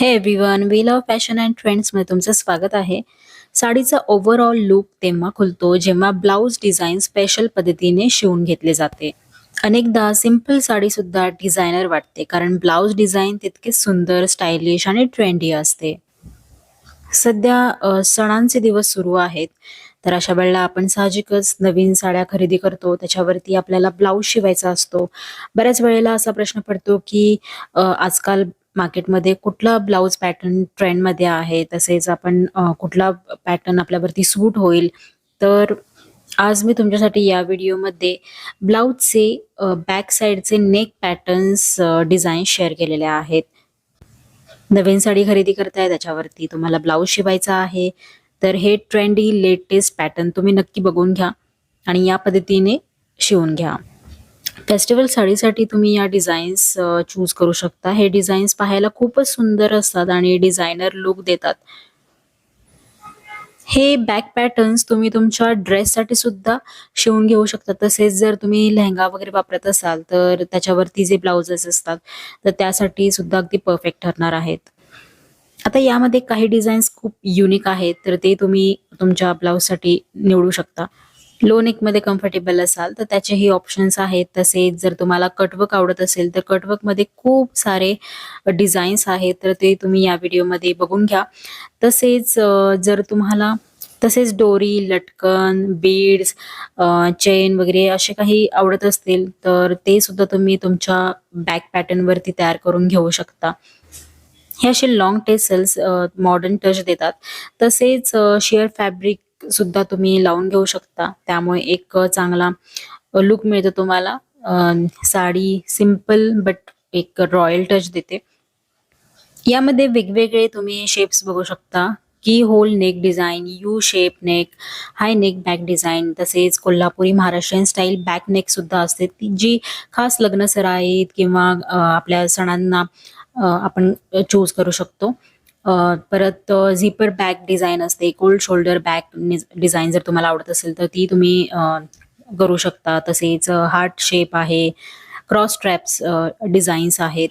Hey everyone we love fashion and ट्रेंड्समध्ये तुमचं स्वागत आहे. साडीचा ओव्हरऑल लुक तेव्हा खुलतो जेव्हा ब्लाऊज डिझाईन स्पेशल पद्धतीने शिवून घेतले जाते. अनेकदा सिंपल साडीसुद्धा डिझायनर वाटते कारण ब्लाऊज डिझाईन तितके सुंदर स्टायलिश आणि ट्रेंडी असते. सध्या सणांचे दिवस सुरू आहेत. तर अशा वेळेला आपण साहजिकच नवीन साड्या खरेदी करतो त्याच्यावरती आपल्याला ब्लाऊज शिवायचा असतो. बऱ्याच वेळेला असा प्रश्न पडतो की आजकाल मार्केटमध्ये कुठला ब्लाऊज पॅटर्न ट्रेंडमध्ये आहे तसेच आपण कुठला पॅटर्न आपल्यावरती सूट होईल. तर आज मी तुमच्यासाठी या व्हिडिओमध्ये ब्लाऊजचे बॅक साईडचे नेक पॅटर्न्स डिझाईन शेअर केलेले आहेत. नवीन साडी खरेदी करताय त्याच्यावरती तुम्हाला ब्लाऊज शिवायचा आहे. तर हे ट्रेंडी लेटेस्ट पॅटर्न तुम्ही नक्की बघून घ्या आणि या पद्धतीने शिवून घ्या. फेस्टिवल साडीसाठी तुम्ही या डिझाईन्स चूज करू शकता. हे डिझाईन्स पाहायला खूपच सुंदर असतात आणि डिझायनर लुक देतात. हे बॅक पॅटर्न्स तुम्ही तुमच्या ड्रेससाठी सुद्धा शिवून घेऊ शकता. तसेच जर तुम्ही लेहंगा वगैरे वापरत असाल तर त्याच्यावरती जे ब्लाउजेस असतात तर त्यासाठी सुद्धा अगदी परफेक्ट ठरणार आहेत. आता यामध्ये काही डिझाईन्स खूप युनिक आहेत तर ते तुम्ही तुमच्या ब्लाऊजसाठी निवडू शकता. लो नेकमध्ये कम्फर्टेबल असाल तर त्याचेही ऑप्शन्स आहेत. तसेच जर तुम्हाला कटवर्क आवडत असेल तर कटवर्कमध्ये खूप सारे डिझाईन्स आहेत. तर ते तुम्ही या व्हिडिओमध्ये बघून घ्या. तसेच जर तुम्हाला तसेच डोरी लटकन बीड्स चेन वगैरे असे काही आवडत असतील तर ते सुद्धा तुम्ही तुमच्या बॅक पॅटर्नवरती तयार करून घेऊ शकता. हे असे लॉंग टेसल्स मॉडर्न टच देतात. तसेच शेअर फॅब्रिक सुद्धा तुम्ही लावून घेऊ शकता. त्यामुळे एक चांगला लुक मिळतो तुम्हाला. साडी सिंपल बट एक रॉयल टच देते. यामध्ये वेगवेगळे तुम्ही शेप्स बघू शकता. Keyhole neck design U shape neck high neck back design तसेच Kolhapuri Maharashtrian style back neck सुद्धा असते. ती जी खास लग्न सराईत किंवा आपल्या सणांना आपण चूज करू शकतो. परत झिपर बॅक डिझाईन असते. कोल्ड शोल्डर बॅक डिझाईन जर तुम्हाला आवडत असेल तर ती तुम्ही करू शकता. तसेच हार्ट शेप आहे. क्रॉस स्ट्रॅप्स डिझाईन्स आहेत.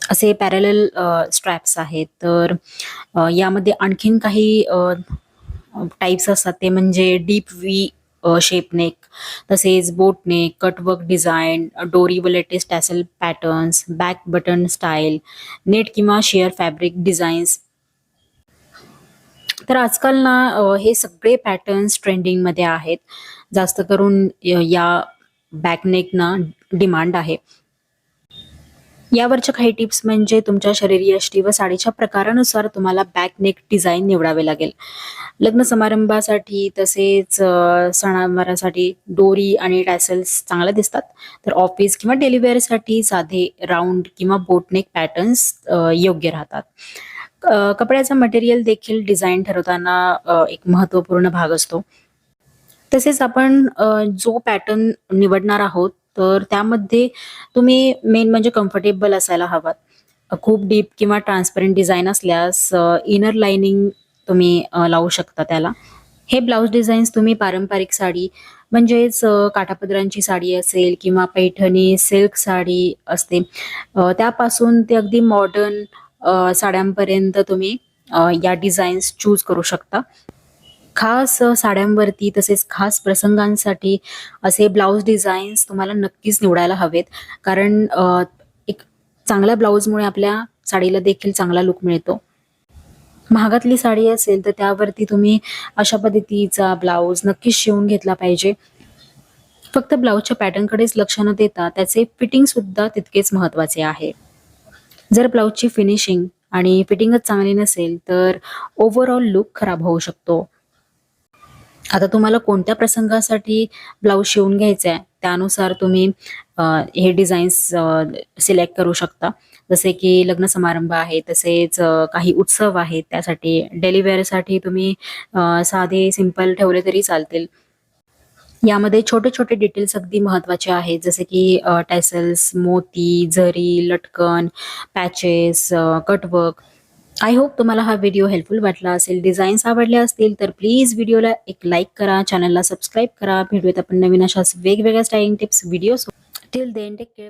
असे पॅरेल स्ट्रॅप्स आहेत. तर यामध्ये आणखीन काही टाईप्स असतात. ते म्हणजे डीप वी शेप नेक तसेच बोटनेक कटवर्क डिझाईन डोरी व latest tassel patterns back button style net किंवा शेअर फॅब्रिक डिझाईन्स तर आजकाल ना हे सगळे पॅटर्न्स ट्रेंडिंगमध्ये आहेत. जास्त करून या या बॅकनेकना डिमांड आहे. यावरच्या काही टिप्स म्हणजे तुमच्या शरीरयष्टी व साडीच्या प्रकारानुसार तुम्हाला बॅक नेक डिझाईन निवडावे लागेल. लग्न समारंभासाठी तसेच सणावारासाठी डोरी आणि टॅसल्स चांगल्या दिसतात. तर ऑफिस किंवा डेलिव्हरीसाठी साधे राऊंड किंवा बोटनेक पॅटर्न्स योग्य राहतात. अ, कपड्याचा मटेरियल देखील डिझाईन ठरवताना एक महत्त्वपूर्ण भाग असतो. तसेच आपण जो पॅटर्न निवडणार आहोत तर त्यामध्ये तुम्ही मेन म्हणजे कम्फर्टेबल असायला हवात. खूप डीप किंवा ट्रान्सपरंट डिझाईन असल्यास इनर लाइनिंग तुम्ही लावू शकता त्याला. हे ब्लाऊज डिझाईन्स तुम्ही पारंपरिक साडी म्हणजेच काठापदरांची साडी असेल किंवा पैठणी सिल्क साडी असते त्यापासून ते अगदी मॉडर्न साड्यांपर्यंत तुम्ही या डिझाईन्स चूज करू शकता. खास साड्यांवरती तसेच खास प्रसंगांसाठी असे ब्लाऊज डिझाईन्स तुम्हाला नक्कीच निवडायला हवेत. कारण एक चांगल्या ब्लाऊजमुळे आपल्या साडीला देखील चांगला लुक मिळतो. महागातली साडी असेल तर त्यावरती तुम्ही अशा पद्धतीचा ब्लाऊज नक्कीच शिवून घेतला पाहिजे. फक्त ब्लाऊजच्या पॅटर्नकडेच लक्ष न देता त्याचे फिटिंग सुद्धा तितकेच महत्त्वाचे आहे. जर ब्लाऊजची फिनिशिंग आणि फिटिंगच चांगली नसेल तर ओव्हरऑल लुक खराब होऊ शकतो. आता तुम्हाला कोणत्या प्रसंगासाठी ब्लाऊज शिवून घ्यायचा आहे त्यानुसार तुम्ही हे डिझाईन्स सिलेक्ट करू शकता. जसे की लग्न समारंभ आहे तसेच काही उत्सव आहेत त्यासाठी डेलिवेअरसाठी तुम्ही साधे सिंपल ठेवले तरी चालतील. यामध्ये छोटे छोटे डिटेल्स अगदी महत्त्वाचे आहेत. जसे की टॅसल्स मोती झरी लटकन पॅचेस कटवर्क आय होप तुम्हाला हा व्हिडिओ हेल्पफुल वाटला असेल डिझाईन्स आवडल्या असतील तर प्लीज व्हिडिओला एक लाईक करा चॅनलला सबस्क्राईब करा. व्हिडिओत आपण नवीन अशाच वेगवेगळ्या styling tips video till then take care